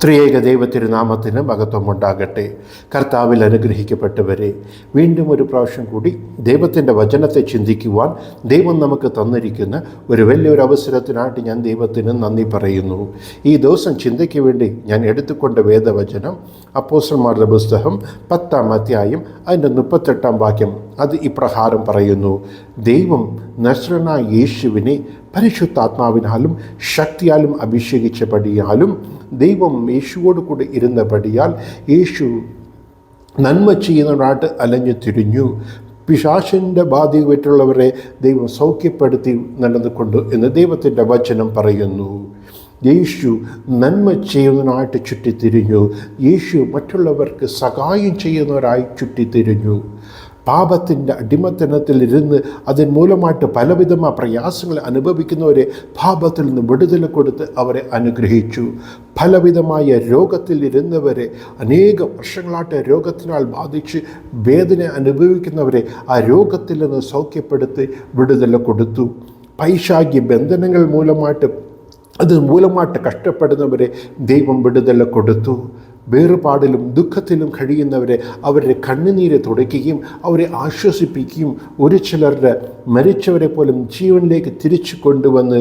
ത്രിയേക ദൈവത്തിരുനാമത്തിന് മഹത്വമുണ്ടാകട്ടെ. കർത്താവിൽ അനുഗ്രഹിക്കപ്പെട്ടവരെ വീണ്ടും ഒരു പ്രാവശ്യം കൂടി ദൈവത്തിന്റെ വചനത്തെ ചിന്തിക്കുവാൻ ദൈവം നമുക്ക് തന്നിരിക്കുന്ന ഒരു വലിയൊരു അവസരത്തിനായിട്ട് ഞാൻ ദൈവത്തിന് നന്ദി പറയുന്നു. ഈ ദിവസം ചിന്തയ്ക്ക് വേണ്ടി ഞാൻ എടുത്തുകൊണ്ട വേദവചനം അപ്പോസന്മാരുടെ പുസ്തകം പത്താം അധ്യായം അതിന്റെ മുപ്പത്തെട്ടാം വാക്യം അത് ഇപ്രകാരം പറയുന്നു ദൈവം നശ്രന യേശുവിനെ പരിശുദ്ധാത്മാവിനാലും ശക്തിയാലും അഭിഷേകിച്ചപടിയാലും ദൈവം യേശുവോട് കൂടെ ഇരുന്നപടിയാൽ യേശു നന്മ ചെയ്യുന്നവരായിട്ട് അലഞ്ഞു തിരിഞ്ഞു. പിശാശിന്റെ ബാധ്യതപറ്റുള്ളവരെ ദൈവം സൗഖ്യപ്പെടുത്തി നടന്നുകൊണ്ട് എന്ന് ദൈവത്തിന്റെ വചനം പറയുന്നു. യേശു നന്മ ചെയ്യുന്നതിനായിട്ട് ചുറ്റിത്തിരിഞ്ഞു. യേശു മറ്റുള്ളവർക്ക് സഹായം ചെയ്യുന്നവരായി ചുറ്റിത്തിരിഞ്ഞു. പാപത്തിന്റെ അടിമത്തനത്തിൽ ഇരുന്ന് അതിന് മൂലമായിട്ട് പലവിധമായ പ്രയാസങ്ങൾ അനുഭവിക്കുന്നവരെ പാപത്തിൽ നിന്ന് വിടുതൽ കൊടുത്ത് അവരെ അനുഗ്രഹിച്ചു. പലവിധമായ രോഗത്തിൽ ഇരുന്നവരെ അനേക വർഷങ്ങളായിട്ട് രോഗത്തിനാൽ ബാധിച്ച് വേദന അനുഭവിക്കുന്നവരെ ആ രോഗത്തിൽ നിന്ന് സൗഖ്യപ്പെടുത്തി വിടുതൽ കൊടുത്തു. പൈശാഗ്യ ബന്ധനങ്ങൾ മൂലമായിട്ട് അത് മൂലമായിട്ട് കഷ്ടപ്പെടുന്നവരെ ദൈവം വിടുതൽ കൊടുത്തു. വേറുപാടിലും ദുഃഖത്തിലും കഴിയുന്നവരെ അവരുടെ കണ്ണുനീരെ തുടയ്ക്കുകയും അവരെ ആശ്വസിപ്പിക്കുകയും ഒരു ചിലരുടെ മരിച്ചവരെ പോലും ജീവനിലേക്ക് തിരിച്ചു കൊണ്ടുവന്ന്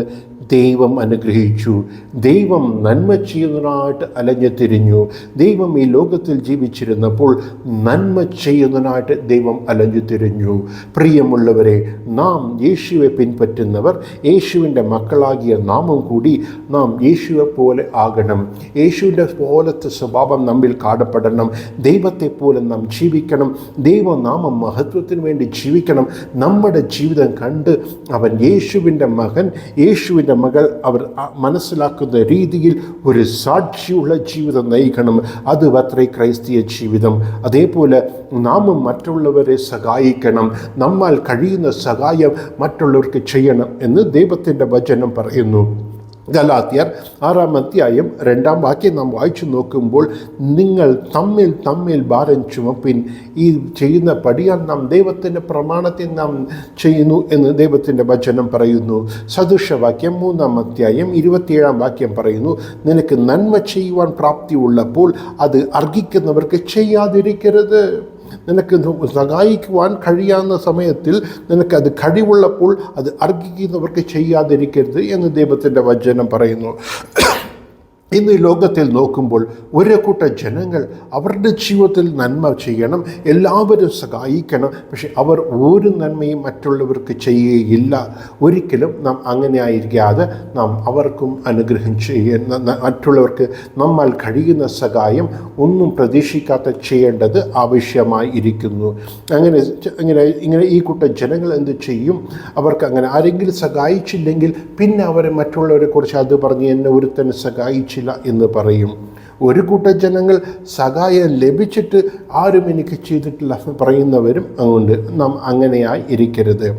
ദൈവം അനുഗ്രഹിച്ചു. ദൈവം നന്മ ചെയ്യുന്നതിനായിട്ട് അലഞ്ഞു തിരിഞ്ഞു. ദൈവം ഈ ലോകത്തിൽ ജീവിച്ചിരുന്നപ്പോൾ നന്മ ചെയ്യുന്നതിനായിട്ട് ദൈവം അലഞ്ഞു തിരിഞ്ഞു. പ്രിയമുള്ളവരെ നാം യേശുവെ പിൻപറ്റുന്നവർ യേശുവിന്റെ മക്കളാകിയ നാമം കൂടി നാം യേശുവെ പോലെ ആകണം. യേശുവിന്റെ പോലത്തെ സ്വഭാവം നമ്മിൽ കാണപ്പെടണം. ദൈവത്തെ പോലെ നാം ജീവിക്കണം. ദൈവനാമം മഹത്വത്തിന് വേണ്ടി ജീവിക്കണം. നമ്മുടെ ജീവിതം കണ്ട് അവൻ യേശുവിന്റെ മകൻ യേശുവിന്റെ മകൾ അവർ മനസ്സിലാക്കുന്ന രീതിയിൽ ഒരു സാക്ഷിയുള്ള ജീവിതം നയിക്കണം. അത് അത്രേ ക്രൈസ്തീയ ജീവിതം. അതേപോലെ നാമും മറ്റുള്ളവരെ സഹായിക്കണം. നമ്മാൽ കഴിയുന്ന സഹായം മറ്റുള്ളവർക്ക് ചെയ്യണം എന്ന് ദൈവത്തിന്റെ വചനം പറയുന്നു. ഗലാത്തിയർ ആറാം അധ്യായം രണ്ടാം വാക്യം നാം വായിച്ചു നോക്കുമ്പോൾ നിങ്ങൾ തമ്മിൽ തമ്മിൽ ഭാരം ചുമപ്പിൻ. ഈ ചെയ്യുന്ന പടിയാൽ നാം ദൈവത്തിന്റെ പ്രമാണത്തെ നാം ചെയ്യുന്നു എന്ന് ദൈവത്തിന്റെ വചനം പറയുന്നു. സദൃശവാക്യം മൂന്നാം അധ്യായം ഇരുപത്തിയേഴാം വാക്യം പറയുന്നു നിനക്ക് നന്മ ചെയ്യുവാൻ പ്രാപ്തി ഉള്ളപ്പോൾ അത് അർഹിക്കുന്നവർക്ക് ചെയ്യാതിരിക്കരുത്. നിനക്ക് സഹായിക്കുവാൻ കഴിയാവുന്ന സമയത്തിൽ നിനക്ക് അത് കഴിവുള്ളപ്പോൾ അത് അർഹിക്കുന്നവർക്ക് ചെയ്യാതിരിക്കരുത് എന്ന് ദൈവത്തിന്റെ വചനം പറയുന്നു. ഇന്ന് ലോകത്തിൽ നോക്കുമ്പോൾ ഒരു കൂട്ടം ജനങ്ങൾ അവരുടെ ജീവിതത്തിൽ നന്മ ചെയ്യണം എല്ലാവരും സഹായിക്കണം. പക്ഷെ അവർ ഒരു നന്മയും മറ്റുള്ളവർക്ക് ചെയ്യുകയില്ല. ഒരിക്കലും നാം അങ്ങനെ ആയിരിക്കാതെ നാം അവർക്കും അനുഗ്രഹം ചെയ്യുന്ന മറ്റുള്ളവർക്ക് നമ്മൾ കഴിയുന്ന സഹായം ഒന്നും പ്രതീക്ഷിക്കാത്ത ചെയ്യേണ്ടത് ആവശ്യമായി ഇരിക്കുന്നു. അങ്ങനെ അങ്ങനെ ഇങ്ങനെ ഈ കൂട്ടം ജനങ്ങൾ എന്ത് ചെയ്യും? അവർക്ക് അങ്ങനെ ആരെങ്കിലും സഹായിച്ചില്ലെങ്കിൽ പിന്നെ അവരെ മറ്റുള്ളവരെ കുറിച്ച് അത് പറഞ്ഞ് എന്നെ ഒരുത്തന്നെ സഹായിച്ചില്ല എന്ന് പറയും. ഒരു കൂട്ടം ജനങ്ങൾ സഹായം ലഭിച്ചിട്ട് ആരും എനിക്ക് ചെയ്തിട്ടില്ല പറയുന്നവരും അതുകൊണ്ട് നാം അങ്ങനെയായി ഇരിക്കരുത്.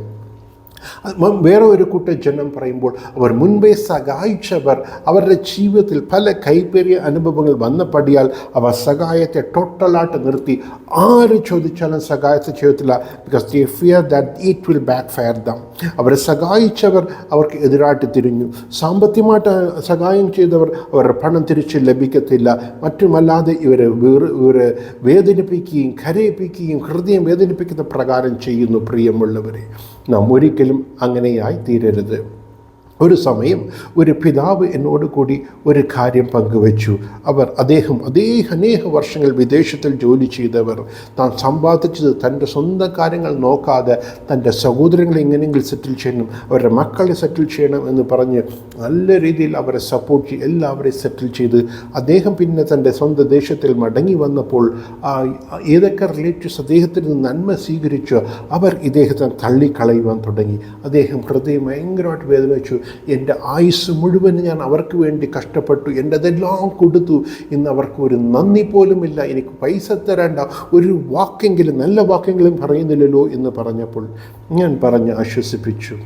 വേറെ ഒരു കൂട്ടം ജനം പറയുമ്പോൾ അവർ മുൻപേ സഹായിച്ചവർ അവരുടെ ജീവിതത്തിൽ പല കൈപ്പേറിയ അനുഭവങ്ങൾ വന്നപടിയാൽ അവർ സഹായത്തെ ടോട്ടലായിട്ട് നിർത്തി. ആര് ചോദിച്ചാലും സഹായത്തെ ചെയ്യത്തില്ല. Because the fear that it will backfire them അവരെ സഹായിച്ചവർ അവർക്ക് എതിരായിട്ട് തിരിഞ്ഞു. സാമ്പത്തികമായിട്ട് സഹായം ചെയ്തവർ അവരുടെ പണം തിരിച്ച് ലഭിക്കത്തില്ല. മറ്റുമല്ലാതെ ഇവരെ ഇവരെ വേദനിപ്പിക്കുകയും കരയിപ്പിക്കുകയും ഹൃദയം വേദനിപ്പിക്കുന്ന പ്രകാരം ചെയ്യുന്നു പ്രിയമുള്ളവരെ. നാം ഒരിക്കലും അങ്ങനെയായി തീരരുത്. ഒരു സമയം ഒരു പിതാവ് എന്നോട് കൂടി ഒരു കാര്യം പങ്കുവച്ചു. അവർ അദ്ദേഹം അതേ അനേക വർഷങ്ങൾ വിദേശത്തിൽ ജോലി ചെയ്തവർ. താൻ സമ്പാദിച്ചത് തന്റെ സ്വന്തം കാര്യങ്ങൾ നോക്കാതെ തന്റെ സഹോദരങ്ങളെ എങ്ങനെയെങ്കിലും സെറ്റിൽ ചെയ്യണം അവരുടെ മക്കളെ സെറ്റിൽ ചെയ്യണം എന്ന് പറഞ്ഞ് നല്ല രീതിയിൽ അവരെ സപ്പോർട്ട് ചെയ്ത് എല്ലാവരെയും സെറ്റിൽ ചെയ്ത് അദ്ദേഹം പിന്നെ തന്റെ സ്വന്തം ദേശത്തിൽ മടങ്ങി വന്നപ്പോൾ ഏതൊക്കെ റിലേറ്റീവ്സ് അദ്ദേഹത്തിൽ നിന്ന് നന്മ സ്വീകരിച്ചു അവർ ഇദ്ദേഹത്തെ തള്ളിക്കളയുവാൻ തുടങ്ങി. അദ്ദേഹം ഹൃദയം ഭയങ്കരമായിട്ട് വേദനിച്ചു. എന്റെ ആയുസ് മുഴുവൻ ഞാൻ അവർക്ക് വേണ്ടി കഷ്ടപ്പെട്ടു എന്റെതെല്ലാം കൊടുത്തു. ഇന്ന് അവർക്ക് ഒരു നന്ദി പോലുമില്ല. എനിക്ക് പൈസ തരേണ്ട. ഒരു വാക്കെങ്കിലും നല്ല വാക്കെങ്കിലും പറയുന്നില്ലല്ലോ എന്ന് പറഞ്ഞപ്പോൾ ഞാൻ പറഞ്ഞ് ആശ്വസിപ്പിച്ചു.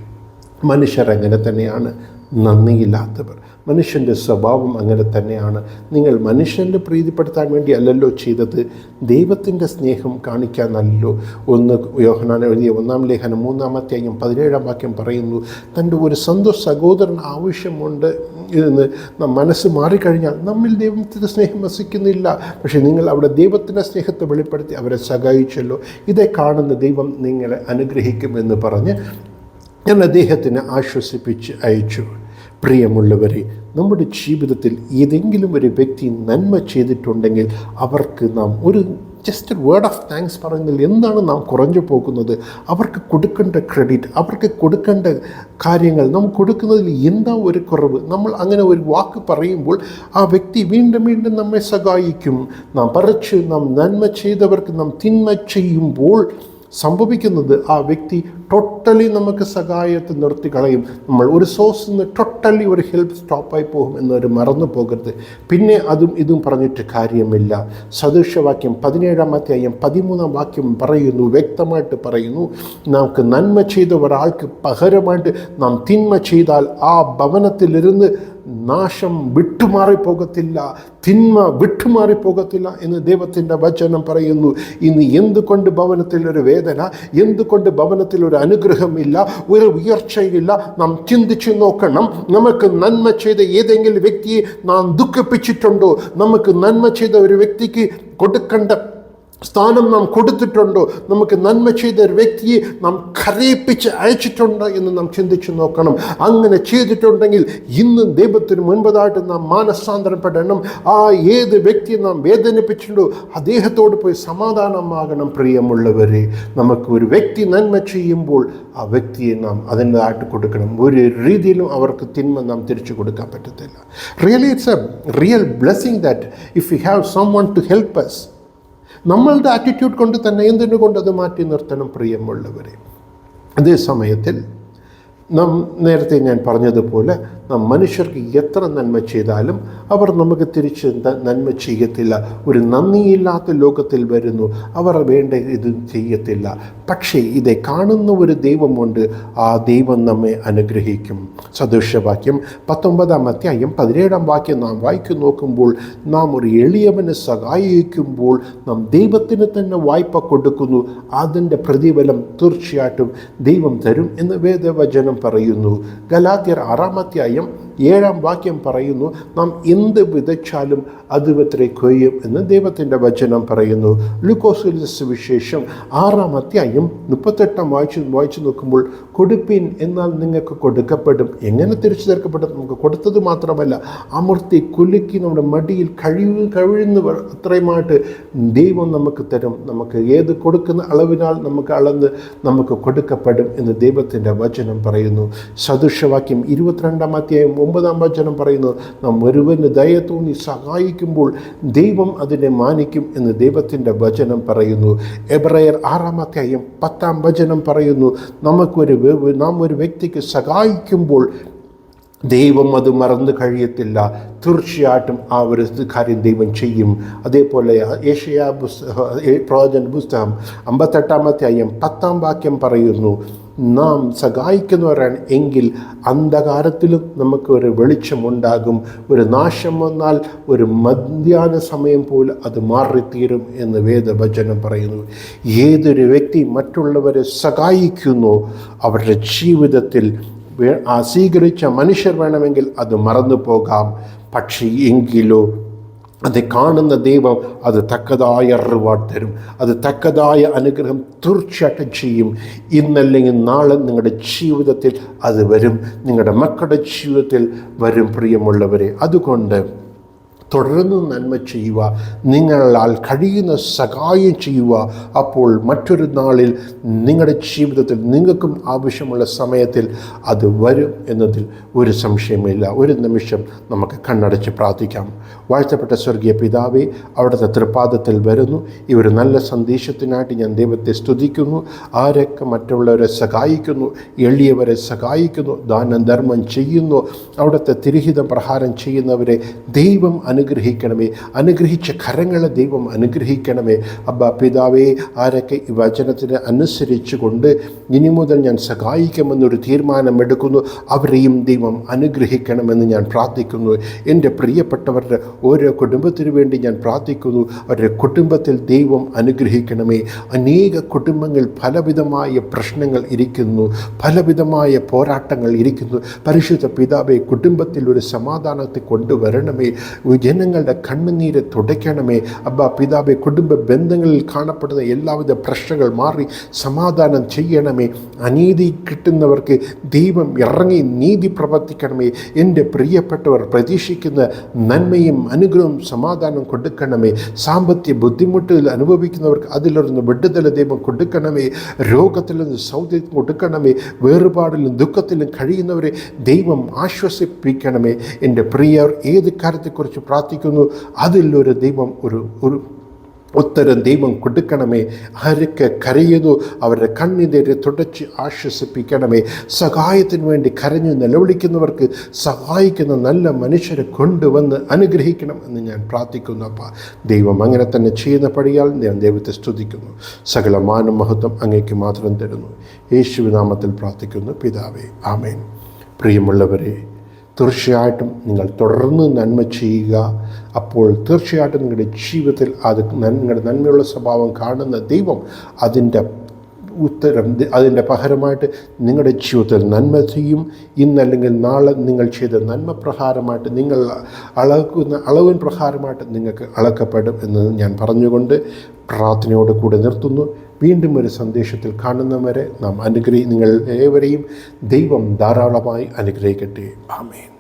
മനുഷ്യർ അങ്ങനെ തന്നെയാണ്. നന്ദിയില്ലാത്തവർ. മനുഷ്യന്റെ സ്വഭാവം അങ്ങനെ തന്നെയാണ്. നിങ്ങൾ മനുഷ്യന്റെ പ്രീതിപ്പെടുത്താൻ വേണ്ടി അല്ലല്ലോ ചെയ്തത്. ദൈവത്തിന്റെ സ്നേഹം കാണിക്കാൻ കാണിക്കാനല്ലോ ഒന്ന് യോഹനാൻ എഴുതിയ ഒന്നാം ലേഖനം മൂന്നാമത്തെ അയ്യം പതിനേഴാം വാക്യം പറയുന്നു തന്റെ ഒരു സ്വന്തം സഹോദരൻ ആവശ്യമുണ്ട് എന്ന് മനസ്സ് മാറിക്കഴിഞ്ഞാൽ നമ്മിൽ ദൈവത്തിന്റെ സ്നേഹം വസിക്കുന്നില്ല. പക്ഷേ നിങ്ങൾ അവിടെ ദൈവത്തിന്റെ സ്നേഹത്തെ വെളിപ്പെടുത്തി അവരെ സഹായിച്ചല്ലോ. ഇതേ കാണുന്ന ദൈവം നിങ്ങളെ അനുഗ്രഹിക്കുമെന്ന് പറഞ്ഞ് ഞാൻ അദ്ദേഹത്തിനെ ആശ്വസിപ്പിച്ച് അയച്ചു. പ്രിയമുള്ളവരെ നമ്മുടെ ജീവിതത്തിൽ ഏതെങ്കിലും ഒരു വ്യക്തി നന്മ ചെയ്തിട്ടുണ്ടെങ്കിൽ അവർക്ക് നാം ഒരു ജസ്റ്റ് വേർഡ് ഓഫ് താങ്ക്സ് പറയുന്നതിൽ എന്താണ് നാം കുറഞ്ഞു പോകുന്നത്? അവർക്ക് കൊടുക്കേണ്ട ക്രെഡിറ്റ് അവർക്ക് കൊടുക്കേണ്ട കാര്യങ്ങൾ നാം കൊടുക്കുന്നതിൽ എന്താ ഒരു കുറവ്? നമ്മൾ അങ്ങനെ ഒരു വാക്ക് പറയുമ്പോൾ ആ വ്യക്തി വീണ്ടും വീണ്ടും നമ്മെ സഹായിക്കും. നാം പറിച്ച് നാം നന്മ ചെയ്തവർക്ക് നാം തിന്മ ചെയ്യുമ്പോൾ സംഭവിക്കുന്നത് ആ വ്യക്തി ടോട്ടലി നമുക്ക് സഹായത്തെ നിർത്തി കളയും. നമ്മൾ ഒരു സോഴ്സിൽ നിന്ന് ടോട്ടലി ഒരു ഹെൽപ്പ് സ്റ്റോപ്പായി പോകും എന്നൊരു മറന്നു പോകരുത്. പിന്നെ അതും ഇതും പറഞ്ഞിട്ട് കാര്യമില്ല. സദൃശവാക്യം പതിനേഴാം അധ്യായം പതിമൂന്നാം വാക്യം പറയുന്നു വ്യക്തമായിട്ട് പറയുന്നു നമുക്ക് നന്മ ചെയ്ത ഒരാൾക്ക് പകരമായിട്ട് നാം തിന്മ ചെയ്താൽ ആ ഭവനത്തിലിരുന്ന് നാശം വിട്ടുമാറിപ്പോകത്തില്ല തിന്മ വിട്ടുമാറിപ്പോകത്തില്ല എന്ന് ദൈവത്തിന്റെ വചനം പറയുന്നു. ഇന്ന് എന്തുകൊണ്ട് ഭവനത്തിൽ ഒരു വേദന? എന്തുകൊണ്ട് ഭവനത്തിൽ ഒരു അനുഗ്രഹമില്ല? ഒരു ഉയർച്ചയില്ല? നാം ചിന്തിച്ചു നോക്കണം. നമുക്ക് നന്മ ചെയ്ത ഏതെങ്കിലും വ്യക്തിയെ നാം ദുഃഖിപ്പിച്ചിട്ടുണ്ടോ? നമുക്ക് നന്മ ചെയ്ത ഒരു വ്യക്തിക്ക് കൊടുക്കേണ്ട സ്ഥാനം നാം കൊടുത്തിട്ടുണ്ടോ? നമുക്ക് നന്മ ചെയ്ത ഒരു വ്യക്തിയെ നാം കരയിപ്പിച്ച് അയച്ചിട്ടുണ്ടോ എന്ന് നാം ചിന്തിച്ചു നോക്കണം. അങ്ങനെ ചെയ്തിട്ടുണ്ടെങ്കിൽ ഇന്ന് ദൈവത്തിന് മുൻപതായിട്ട് നാം മാനസാന്തരപ്പെടണം. ആ ഏത് വ്യക്തിയെ നാം വേദനിപ്പിച്ചിട്ടുണ്ടോ അദ്ദേഹത്തോട് പോയി സമാധാനമാകണം പ്രിയമുള്ളവരെ. നമുക്ക് ഒരു വ്യക്തി നന്മ ചെയ്യുമ്പോൾ ആ വ്യക്തിയെ നാം അതിന്റെതായിട്ട് കൊടുക്കണം. ഒരു രീതിയിലും അവർക്ക് തിന്മ നാം തിരിച്ചു കൊടുക്കാൻ പറ്റത്തില്ല. Really it's a real blessing that if you have someone to help us നമ്മളുടെ ആറ്റിറ്റ്യൂഡ് കൊണ്ട് തന്നെ എന്തിനു കൊണ്ട് അത് മാറ്റി നിർത്തണം പ്രിയമുള്ളവരെ? അതേ സമയത്തിൽ നാം നേരത്തെ ഞാൻ പറഞ്ഞതുപോലെ നാം മനുഷ്യർക്ക് എത്ര നന്മ ചെയ്താലും അവർ നമുക്ക് തിരിച്ച് നന്മ ചെയ്യത്തില്ല. ഒരു നന്ദിയില്ലാത്ത ലോകത്തിൽ വരുന്നു. അവർ വേണ്ട ഇത് ചെയ്യത്തില്ല. പക്ഷേ ഇതെ കാണുന്ന ഒരു ദൈവമുണ്ട്. ആ ദൈവം നമ്മെ അനുഗ്രഹിക്കും. സദൃശവാക്യം പത്തൊമ്പതാം അധ്യായം പതിനേഴാം വാക്യം നാം വായിക്കു നോക്കുമ്പോൾ നാം ഒരു എളിയവനെ സഹായിക്കുമ്പോൾ നാം ദൈവത്തിന് തന്നെ വായ്പ കൊടുക്കുന്നു. അതിന്റെ പ്രതിഫലം തീർച്ചയായിട്ടും ദൈവം തരും എന്ന് വേദവചനം പറയുന്നു. ഗലാത്യർ ആറാം അധ്യായം ഏഴാം വാക്യം പറയുന്നു നാം എന്ത് വിതച്ചാലും അത് ഇവരെ കൊയ്യും എന്ന് ദൈവത്തിന്റെ വചനം പറയുന്നു. ലുക്കോസുലിസ് വിശേഷം ആറാം അധ്യായം മുപ്പത്തെട്ടാം വായിച്ചു വായിച്ചു നോക്കുമ്പോൾ കൊടുപ്പിൻ എന്നാൽ നിങ്ങൾക്ക് കൊടുക്കപ്പെടും. എങ്ങനെ തിരിച്ചു തീർക്കപ്പെടും നമുക്ക് കൊടുത്തത് മാത്രമല്ല അമർത്തി കുലുക്കി നമ്മുടെ മടിയിൽ കഴിവ് കഴിയുന്നവർ അത്രയുമായിട്ട് ദൈവം നമുക്ക് തരും. നമുക്ക് ഏത് കൊടുക്കുന്ന അളവിനാൽ നമുക്ക് അളന്ന് നമുക്ക് കൊടുക്കപ്പെടും എന്ന് ദൈവത്തിന്റെ വചനം പറയുന്നു. സദൃശവാക്യം ഇരുപത്തിരണ്ടാം അധ്യായം ഒമ്പതാം വചനം പറയുന്നത് നാം ഒരുവന് ദയ തോന്നി സഹായിക്കുമ്പോൾ ദൈവം അതിനെ മാനിക്കും എന്ന് ദൈവത്തിന്റെ വചനം പറയുന്നു. എബ്രയർ ആറാം അധ്യായം പത്താം വചനം പറയുന്നു നമുക്കൊരു നാം ഒരു വ്യക്തിക്ക് സഹായിക്കുമ്പോൾ ദൈവം അത് മറന്നു കഴിയത്തില്ല. തീർച്ചയായിട്ടും ആ ഒരു കാര്യം ദൈവം ചെയ്യും. അതേപോലെ ഏഷ്യ പുസ്തകം പ്രവചന പുസ്തകം അമ്പത്തെട്ടാമത്തെ അയ്യം പത്താം വാക്യം പറയുന്നു നാം സഹായിക്കുന്നവരാണ് എങ്കിൽ അന്ധകാരത്തിലും നമുക്ക് ഒരു വെളിച്ചമുണ്ടാകും ഒരു നാശം വന്നാൽ ഒരു മധ്യാഹ്ന സമയം പോലെ അത് മാറിത്തീരും എന്ന് വേദവചനം പറയുന്നു. ഏതൊരു വ്യക്തി മറ്റുള്ളവരെ സഹായിക്കുന്നു അവരുടെ ജീവിതത്തിൽ സ്വീകരിച്ച മനുഷ്യർ വേണമെങ്കിൽ അത് മറന്നു പോകാം പക്ഷേ എങ്കിലോ അത് കാണുന്ന ദൈവം അത് തക്കതായ റിവാർഡ് തരും. അത് തക്കതായ അനുഗ്രഹം തീർച്ചയായിട്ടും ചെയ്യും. ഇന്നല്ലെങ്കിൽ നാളെ നിങ്ങളുടെ ജീവിതത്തിൽ അത് വരും. നിങ്ങളുടെ മക്കളുടെ ജീവിതത്തിൽ വരും പ്രിയമുള്ളവരെ. അതുകൊണ്ട് തുടർന്ന് നന്മ ചെയ്യുക നിങ്ങളാൽ കഴിയുന്ന സഹായം ചെയ്യുക. അപ്പോൾ മറ്റൊരു നാളിൽ നിങ്ങളുടെ ജീവിതത്തിൽ നിങ്ങൾക്കും ആവശ്യമുള്ള സമയത്തിൽ അത് വരും എന്നതിൽ ഒരു സംശയമില്ല. ഒരു നിമിഷം നമുക്ക് കണ്ണടച്ച് പ്രാർത്ഥിക്കാം. വാഴ്ത്തപ്പെട്ട സ്വർഗീയ പിതാവെ അവിടുത്തെ തൃപ്പാദത്തിൽ വരുന്നു. ഈ ഒരു നല്ല സന്ദേശത്തിനായിട്ട് ഞാൻ ദൈവത്തെ സ്തുതിക്കുന്നു. ആരൊക്കെ മറ്റുള്ളവരെ സഹായിക്കുന്നു എളിയവരെ സഹായിക്കുന്നു ദാനം ധർമ്മം ചെയ്യുന്നു അവിടുത്തെ തിരിഹിത പ്രഹാരം ചെയ്യുന്നവരെ ദൈവം അനുഗ്രഹിക്കണമേ. അനുഗ്രഹിച്ച കരങ്ങളെ ദൈവം അനുഗ്രഹിക്കണമേ. അബ്ബ പിതാവേ ആരൊക്കെ ഈ വചനത്തിന് അനുസരിച്ച് കൊണ്ട് ഇനി മുതൽ ഞാൻ സഹായിക്കുമെന്നൊരു തീരുമാനമെടുക്കുന്നു അവരെയും ദൈവം അനുഗ്രഹിക്കണമെന്ന് ഞാൻ പ്രാർത്ഥിക്കുന്നു. എന്റെ പ്രിയപ്പെട്ടവരുടെ ഓരോ കുടുംബത്തിനു വേണ്ടി ഞാൻ പ്രാർത്ഥിക്കുന്നു അവരുടെ കുടുംബത്തിൽ ദൈവം അനുഗ്രഹിക്കണമേ. അനേക കുടുംബങ്ങൾ പലവിധമായ പ്രശ്നങ്ങൾ ഇരിക്കുന്നു പലവിധമായ പോരാട്ടങ്ങൾ ഇരിക്കുന്നു. പരിശുദ്ധ പിതാവെ കുടുംബത്തിൽ ഒരു സമാധാനത്തെ കൊണ്ടുവരണമേ. ജനങ്ങളുടെ കണ്ണുനീര് തുടയ്ക്കണമേ. അബ്ബ പിതാവെ കുടുംബ ബന്ധങ്ങളിൽ കാണപ്പെടുന്ന എല്ലാവിധ പ്രശ്നങ്ങൾ മാറി സമാധാനം ചെയ്യണമേ. അനീതി കിട്ടുന്നവർക്ക് ദൈവം ഇറങ്ങി നീതി പ്രവർത്തിക്കണമേ. എന്റെ പ്രിയപ്പെട്ടവർ പ്രതീക്ഷിക്കുന്ന നന്മയും അനുഗ്രഹവും സമാധാനം കൊടുക്കണമേ. സാമ്പത്തിക ബുദ്ധിമുട്ടുകൾ അനുഭവിക്കുന്നവർക്ക് അതിലൊന്ന് വിടുതല ദൈവം കൊടുക്കണമേ. രോഗത്തിൽ നിന്ന് സൗന്ദര്യം കൊടുക്കണമേ. വേറുപാടിലും ദുഃഖത്തിലും കഴിയുന്നവരെ ദൈവം ആശ്വസിപ്പിക്കണമേ. എന്റെ പ്രിയർ ഏത് കാര്യത്തെക്കുറിച്ച് പ്രാർത്ഥിക്കുന്നു. അതിലൊരു ദൈവം ഒരു ഒരു ഉത്തരം ദൈവം കൊടുക്കണമേ. ആരൊക്കെ കരയുന്നു അവരുടെ കണ്ണിതേരെ തുടച്ച് ആശ്വസിപ്പിക്കണമേ. സഹായത്തിന് വേണ്ടി കരഞ്ഞു നിലവിളിക്കുന്നവർക്ക് സഹായിക്കുന്ന നല്ല മനുഷ്യരെ കൊണ്ടുവന്ന് അനുഗ്രഹിക്കണം എന്ന് ഞാൻ പ്രാർത്ഥിക്കുന്നു അപ്പ. ദൈവം അങ്ങനെ തന്നെ ചെയ്യുന്ന പടിയാൽ ഞാൻ ദൈവത്തെ സ്തുതിക്കുന്നു. സകല മാനം മഹത്വം അങ്ങേക്ക് മാത്രം തരുന്നു. യേശുവിനാമത്തിൽ പ്രാർത്ഥിക്കുന്നു പിതാവേ. ആമേൻ. പ്രിയമുള്ളവരെ തീർച്ചയായിട്ടും നിങ്ങൾ തുടർന്ന് നന്മ ചെയ്യുക. അപ്പോൾ തീർച്ചയായിട്ടും നിങ്ങളുടെ ജീവിതത്തിൽ അത് നിങ്ങളുടെ നന്മയുള്ള സ്വഭാവം കാണുന്ന ദൈവം അതിന്റെ ഉത്തരം അതിന്റെ പകരമായിട്ട് നിങ്ങളുടെ ജീവിതത്തിൽ നന്മ ചെയ്യും. ഇന്നല്ലെങ്കിൽ നാളെ നിങ്ങൾ ചെയ്ത നന്മ പ്രകാരമായിട്ട് നിങ്ങൾ അളക്കുന്ന അളവിൻ പ്രകാരമായിട്ട് നിങ്ങൾക്ക് അളക്കപ്പെടും എന്ന് ഞാൻ പറഞ്ഞുകൊണ്ട് പ്രാർത്ഥനയോട് കൂടെ നിർത്തുന്നു. വീണ്ടും ഒരു സന്ദേശത്തിൽ കാണുന്നവരെ നാം അനുഗ്രഹി നിങ്ങൾ ഏവരെയും ദൈവം ധാരാളമായി അനുഗ്രഹിക്കട്ടെ. ആമേൻ.